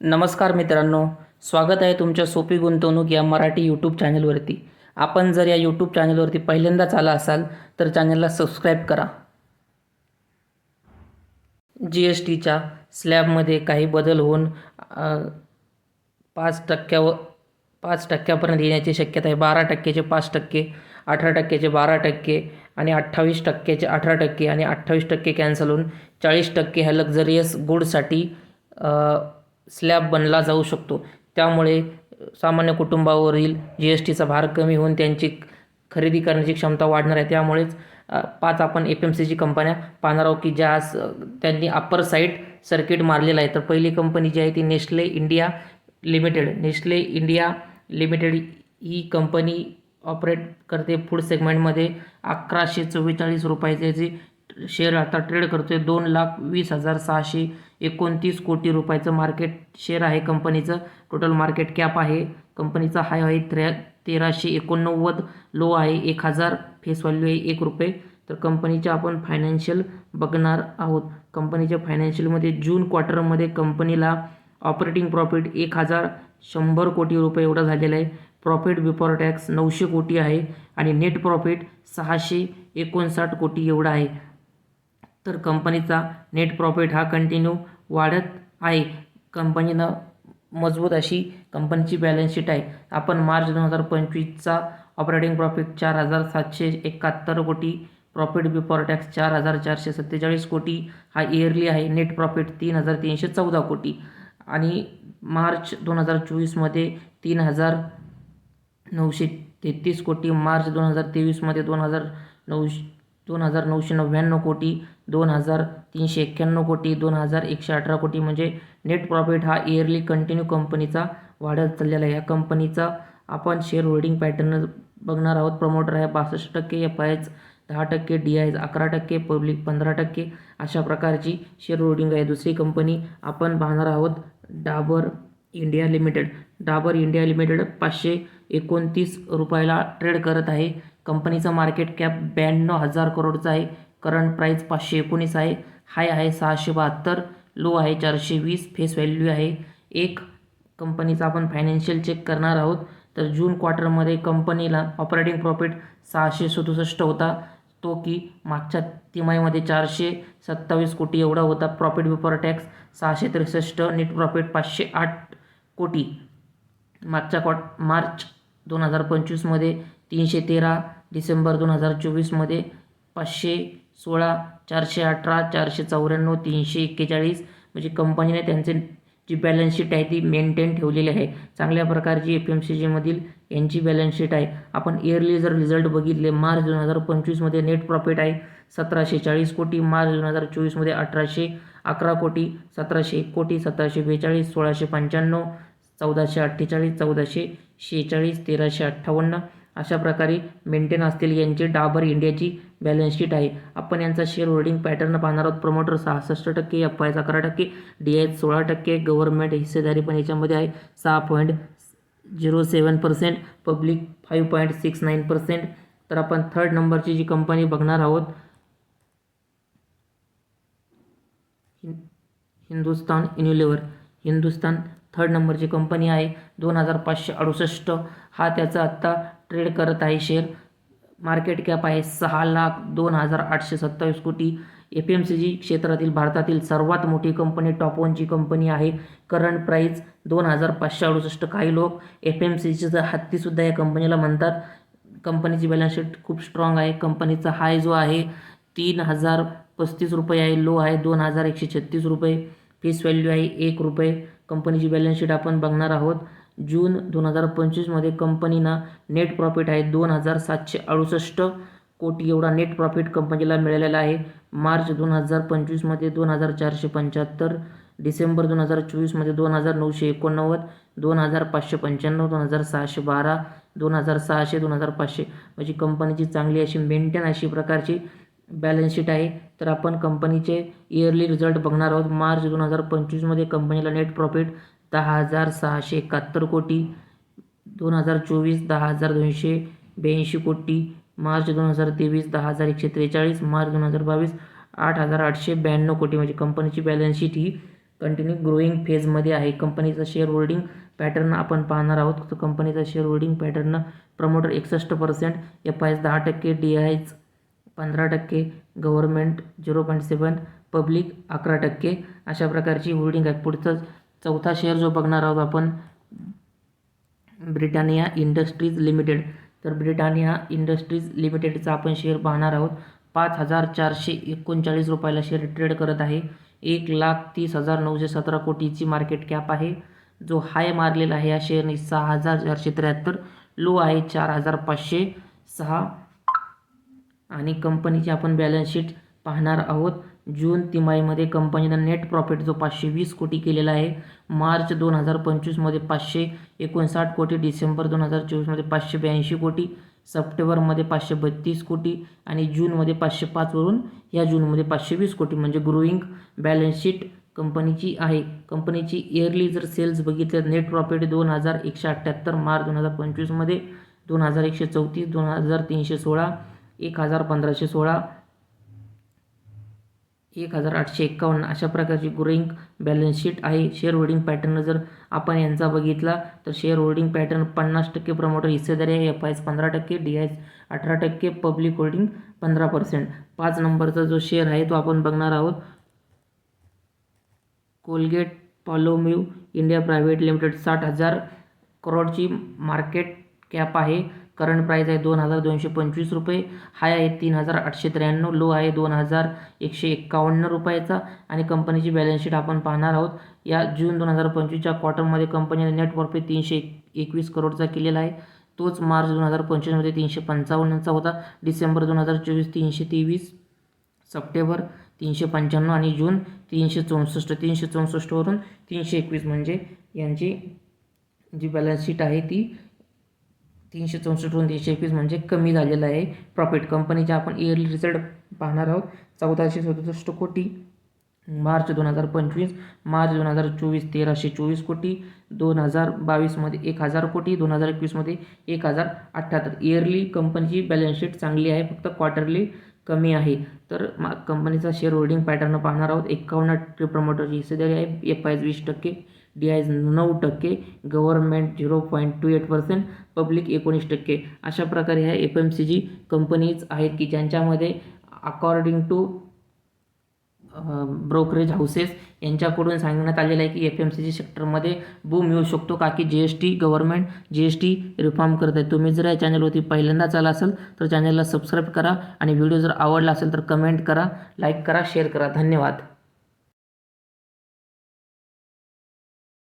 नमस्कार मित्रांनो स्वागत आहे तुमच्या सोपी गुंतवणूक या मराठी यूट्यूब चॅनलवरती आपण जर या यूट्यूब चॅनलवरती पहिल्यांदाच आला असाल तर चॅनलला सबस्क्राईब करा. जी एस टीच्या स्लॅबमध्ये काही बदल होऊन पाच टक्क्यावर पाच टक्क्यापर्यंत येण्याची शक्यता आहे. बारा टक्क्याचे पाच टक्के अठरा टक्क्याचे बारा टक्के आणि अठ्ठावीस टक्क्याचे अठरा टक्के आणि अठ्ठावीस टक्के कॅन्सल होऊन चाळीस टक्के ह्या लक्झरियस गुडसाठी स्लॅब बनला जाऊ शकतो. त्यामुळे सामान्य कुटुंबावरील जी एस टीचा भार कमी होऊन त्यांची खरेदी करण्याची क्षमता वाढणार आहे. त्यामुळेच पाच आपण एफ एम सी जी कंपन्या पाहणार आहोत की ज्या आज त्यांनी अप्पर साईड सर्किट मारलेलं आहे. तर पहिली कंपनी जी आहे ती Nestle India limited Nestle India limited ही कंपनी ऑपरेट करते फूड सेगमेंटमध्ये अकराशे चव्वेचाळीस रुपयाचे जे शेअर आता ट्रेड करतो आहे दोन लाख वीस हजार सहाशे एकोणतीस कोटी रुपयाचं मार्केट शेअर आहे कंपनीचं टोटल मार्केट कॅप आहे. कंपनीचा हाय आहे त्र्या तेराशे एकोणनव्वद लो आहे. एक हजार फेस व्हॅल्यू आहे एक रुपये. तर कंपनीचे आपण फायनान्शियल बघणार आहोत. कंपनीच्या फायनान्शियलमध्ये जून क्वार्टरमध्ये कंपनीला ऑपरेटिंग प्रॉफिट एक हजार शंभर कोटी रुपये एवढा झालेला आहे. प्रॉफिट बिफोर टॅक्स नऊशे कोटी आहे. आणि नेट प्रॉफिट सहाशे एकोणसाठ कोटी एवढा आहे. तर कंपनीचा नेट प्रॉफिट हा कंटिन्यू वाढत आहे. कंपनीनं मजबूत अशी कंपनीची बॅलन्स शीट आहे. आपण मार्च दोन हजार पंचवीसचा ऑपरेटिंग प्रॉफिट चार हजार सातशे एकाहत्तर कोटी प्रॉफिट बिफोर टॅक्स चार हजार चारशे सत्तेचाळीस कोटी हा इयरली आहे. नेट प्रॉफिट तीन हजार तीनशे चौदा कोटी. आणि मार्च दोन हजार चोवीसमध्ये तीन हजार नऊशे तेहतीस कोटी मार्च दोन हजार तेवीसमध्ये दोन हजार नऊशे दोन हजार नऊशे नव्याण्णव कोटी दोन हजार तीनशे एक्क्याण्णव कोटी दोन हजार एकशे अठरा कोटी म्हणजे नेट प्रॉफिट हा इयरली कंटिन्यू कंपनीचा वाढत चाललेला आहे. या कंपनीचा आपण शेअर होल्डिंग पॅटर्न बघणार आहोत. प्रमोटर आहे बासष्ट टक्के एफ आयज दहा टक्के डी आयज अकरा टक्के पब्लिक पंधरा टक्के. अशा प्रकारची शेअर होल्डिंग आहे. दुसरी कंपनी आपण पाहणार आहोत Dabur India limited Dabur India limited पाचशे एकोणतीस रुपयाला ट्रेड करत आहे. कंपनीचा मार्केट कॅप ब्याण्णव हजार करोडचा आहे. करंट प्राईस पाचशे एकोणीस आहे. हाय आहे सहाशे बहात्तर लो आहे चारशे वीस फेस व्हॅल्यू आहे. एक कंपनीचा आपण फायनान्शियल चेक करणार आहोत. तर जून क्वार्टरमध्ये कंपनीला ऑपरेटिंग प्रॉफिट सहाशे सदुसष्ट होता. तो की मागच्या तिमाहीमध्ये चारशे सत्तावीस कोटी एवढा होता. प्रॉफिट बिफोर टॅक्स सहाशे त्रेसष्ट नेट प्रॉफिट पाचशे आठ कोटी. मागच्या क्वा मार्च दोन हजार पंचवीसमध्ये तीनशे तेरा डिसेंबर दोन हजार चोवीसमध्ये पाचशे सोळा चारशे अठरा चारशे चौऱ्याण्णव तीनशे एक्केचाळीस. म्हणजे कंपनीने त्यांचे जी बॅलन्स शीट आहे ती मेंटेन ठेवलेली आहे. चांगल्या प्रकारची एफ एम सी जीमधील यांची बॅलन्स शीट आहे. आपण इयरली जर रिझल्ट बघितले मार्च दोन हजार पंचवीसमध्ये नेट प्रॉफिट आहे सतराशे चाळीस कोटी मार्च दोन हजार चोवीसमध्ये अठराशे अकरा कोटी सतराशे एक कोटी सतराशे बेचाळीस सोळाशे पंच्याण्णव चौदाशे अठ्ठेचाळीस चौदाशे शेहेचाळीस तेराशे अठ्ठावन्न अशा प्रकारे मेंटेन असतील यांची डाबर इंडियाची बॅलन्स शीट आहे. आपण यांचा शेअर होल्डिंग पॅटर्न पाहणार आहोत. प्रमोटर सहासष्ट टक्के एफ आय अकरा टक्के डी आय सोळा टक्के गव्हर्नमेंट हिस्सेदारी पण याच्यामध्ये आहे. सहा point zero seven percent public five point six nine percent तर आपण थर्ड नंबरची जी कंपनी बघणार आहोत हिंदुस्तान युनिलिव्हर हिंदुस्तान थर्ड नंबरची कंपनी आहे. दोन हजार पाचशे अडुसष्ट. हा त्याचा आत्ता ट्रेड करत आहे शेअर. मार्केट कॅप आहे सहा लाख दोन हजार आठशे सत्तावीस कोटी. एफ एम सी जी क्षेत्रातील भारतातील सर्वात मोठी कंपनी टॉप वनची कंपनी आहे. करंट प्राईस दोन हजार पाचशे अडुसष्ट. काही लोक एफ एम सी जीचा हत्तीसुद्धा या कंपनीला म्हणतात. कंपनीची बॅलन्स शीट खूप स्ट्रॉंग आहे. कंपनीचा हाय जो आहे तीन हजार पस्तीस रुपये आहे. लो आहे दोन हजार एकशे छत्तीस रुपये. फेस व्हॅल्यू आहे एक रुपये कंपनीची बॅलन्स शीट आपण बघणार आहोत जून दोन हजार पंचवीसमध्ये कंपनीना नेट प्रॉफिट आहे दोन हजार सातशे अडुसष्ट कोटी एवढा नेट प्रॉफिट कंपनीला मिळालेला आहे मार्च दोन हजार पंचवीसमध्ये दोन हजार चारशे पंच्याहत्तर डिसेंबर दोन हजार चोवीसमध्ये दोन हजार नऊशे एकोणनव्वद दोन हजार पाचशे पंच्याण्णव दोन हजार सहाशे बारा दोन हजार सहाशे दोन हजार पाचशे म्हणजे कंपनीची चांगली अशी मेंटेन अशी प्रकारची बॅलन्स शीट आहे. तर आपण कंपनीचे इयरली रिझल्ट बघणार आहोत. मार्च दोन हजार पंचवीसमध्ये कंपनीला नेट प्रॉफिट दहा हजार सहाशे एकाहत्तर कोटी. दोन हजार चोवीस दहा हजार दोनशे ब्याऐंशी कोटी. मार्च दोन हजार तेवीस दहा हजार एकशे त्रेचाळीस. मार्च दोन हजार बावीस आठ हजार आठशे ब्याण्णव कोटी. म्हणजे कंपनीची बॅलन्स शीट ही कंटिन्यू ग्रोईंग फेजमध्ये आहे. कंपनीचं शेअर होल्डिंग पॅटर्न आपण पाहणार आहोत. तर कंपनीचा शेअर होल्डिंग पॅटर्न प्रमोटर एकसष्ट पर्सेंट एफ आय एस दहा टक्के डी आयच पंधरा टक्के government zero point seven public अकरा टक्के अशा प्रकारची होल्डिंग आहे. पुढचं चौथा शेअर जो बघणार आहोत आपण ब्रिटानिया इंडस्ट्रीज लिमिटेड. तर ब्रिटानिया इंडस्ट्रीज लिमिटेडचा आपण शेअर पाहणार आहोत. पाच हजार चारशे एकोणचाळीस रुपयाला शेअर ट्रेड करत आहे. एक लाख तीस हजार नऊशे सतरा कोटीची मार्केट कॅप आहे. जो हाय मारलेला आहे या शेअरने सहा हजार चारशे त्र्याहत्तर लो आहे चार हजार पाचशे सहा. आणि कंपनीची आपण बॅलन्स शीट पाहणार आहोत. जून तिमाहीमध्ये कंपनीनं नेट प्रॉफिट जो पाचशे वीस कोटी केलेला आहे. मार्च दोन हजार पंचवीसमध्ये पाचशे एकोणसाठ कोटी. डिसेंबर दोन हजार चोवीसमध्ये पाचशे ब्याऐंशी कोटी. सप्टेंबरमध्ये पाचशे बत्तीस कोटी. आणि जूनमध्ये पाचशे पाचवरून या जूनमध्ये पाचशे वीस कोटी. म्हणजे ग्रोईंग बॅलन्स शीट कंपनीची आहे. कंपनीची इयरली जर सेल्स बघितल्या नेट प्रॉफिट दोन हजार एकशे अठ्ठ्याहत्तर मार्च दोन हजार पंचवीसमध्ये दोन हजार एकशे चौतीस दोन हजार तीनशे सोळा एक हजार पंधराशे सोळा एक हजार आठशे एक्कावन्न अशा प्रकारची ग्रोईंग बॅलन्स शीट आहे. शेअर होल्डिंग पॅटर्न जर आपण यांचा बघितला तर शेअर होल्डिंग पॅटर्न पन्नास टक्के प्रमोटर हिस्सेदारी आहे. एफ आय एस पंधरा टक्के डी आय एस अठरा टक्के पब्लिक होल्डिंग पंधरा पर्सेंट पाच नंबरचा जो शेअर आहे तो आपण बघणार आहोत. Colgate Palmolive India private limited साठ हजार करोडची मार्केट कॅप आहे. करंट प्राईस आहे दोन हजार दोनशे पंचवीस रुपये. हाय आहे तीन हजार आठशे त्र्याण्णव. लो आहे दोन हजार एकशे एक्कावन्न रुपयाचा. आणि कंपनीची बॅलन्स शीट आपण पाहणार आहोत. या जून दोन हजार पंचवीसच्या क्वार्टरमध्ये कंपनीने नेट प्रॉफिट तीनशे एकवीस करोडचा केलेला आहे. तोच मार्च दोन हजार पंचवीसमध्ये तीनशे पंचावन्नचा होता. डिसेंबर दोन हजार चोवीस तीनशे तेवीस. सप्टेंबर तीनशे पंच्याण्णव आणि जून तीनशे चौसष्ट. तीनशे चौसष्टवरून तीनशे एकवीस म्हणजे यांची जी बॅलन्स शीट आहे ती तीनशे चौसष्टवरून तीनशे एकवीस म्हणजे कमी झालेलं आहे. प्रॉफिट कंपनीचे आपण इयरली रिझल्ट पाहणार आहोत. चौदाशे सदुसष्ट कोटी. मार्च दोन हजार पंचवीस. मार्च दोन हजार चोवीस तेराशे चोवीस कोटी. दोन हजार बावीसमध्ये एक हजार कोटी. दोन हजार एकवीसमध्ये एक हजार अठ्ठ्याहत्तर. इयरली कंपनीची बॅलन्स शीट चांगली आहे. फक्त क्वार्टरली कमी आहे. तर मा कंपनीचा शेअर होल्डिंग पॅटर्न पाहणार आहोत. एक्कावन्न टक्के प्रमोटरची हिस्सेदारी आहे. एफ आय वीस टक्के. डी आय नऊ टक्के government zero point two eight percent public एकोणीस टक्के. अशा प्रकारे ह्या F M C G companies आहेत की ज्यांच्यामध्ये अकॉर्डिंग टू ब्रोकरेज हाऊसेस यांच्याकडून सांगण्यात आलेलं आहे की एफ एम सी जी सेक्टरमध्ये बूम येऊ शकतो का? की G S T government G S T reform करत आहे. तुम्ही जर या चॅनलवरती पहिल्यांदाच आला असेल तर चॅनलला सबस्क्राईब करा आणि व्हिडिओ जर आवडला असेल तर कमेंट करा लाईक करा शेअर करा. धन्यवाद.